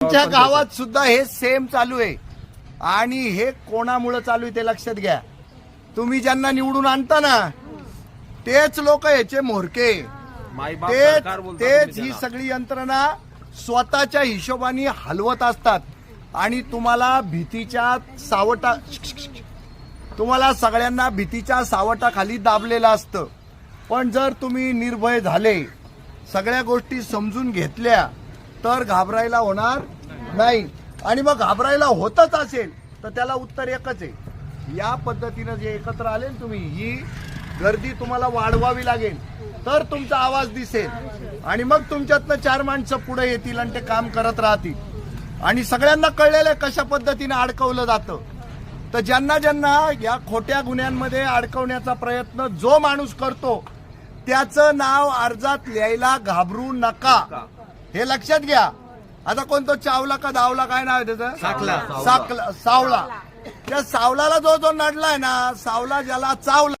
आमच्या गावात सुद्धा हे सेम चालू आहे. आणि हे कोणामुळं चालू आहे ते लक्षात घ्या. तुम्ही ज्यांना निवडून आणता ना तेच लोक याचे मोरके तेच तेच ही. सगळी यंत्रणा स्वतःच्या हिशोबाने हलवत असतात. आणि तुम्हाला भीतीच्या सावटा तुम्हाला सगळ्यांना भीतीच्या सावटाखाली दाबलेलं असतं. पण जर तुम्ही निर्भय झाले सगळ्या गोष्टी समजून घेतल्या तर घाबरायला होणार नाही. आणि मग घाबरायला होतच असेल तर त्याला उत्तर एकच आहे. या पद्धतीनं जे एकत्र आले तुम्ही ही गर्दी तुम्हाला वाढवावी लागेल. तर तुमचा आवाज दिसेल. आणि मग तुमच्यातनं चार माणसं पुढे येतील आणि ते काम करत राहतील. आणि सगळ्यांना कळलेलं आहे कशा पद्धतीने अडकवलं जातं. तर ज्यांना ज्यांना या खोट्या गुन्ह्यांमध्ये अडकवण्याचा प्रयत्न जो माणूस करतो त्याचं नाव अर्जात लिहायला घाबरू नका. हे लक्षात घ्या. आता कोणतो चावला का दावला काय नाव आहे त्याचं? साकला. साकला सावला. त्या सावलाला जो जो नडलाय ना सावला ज्याला चावला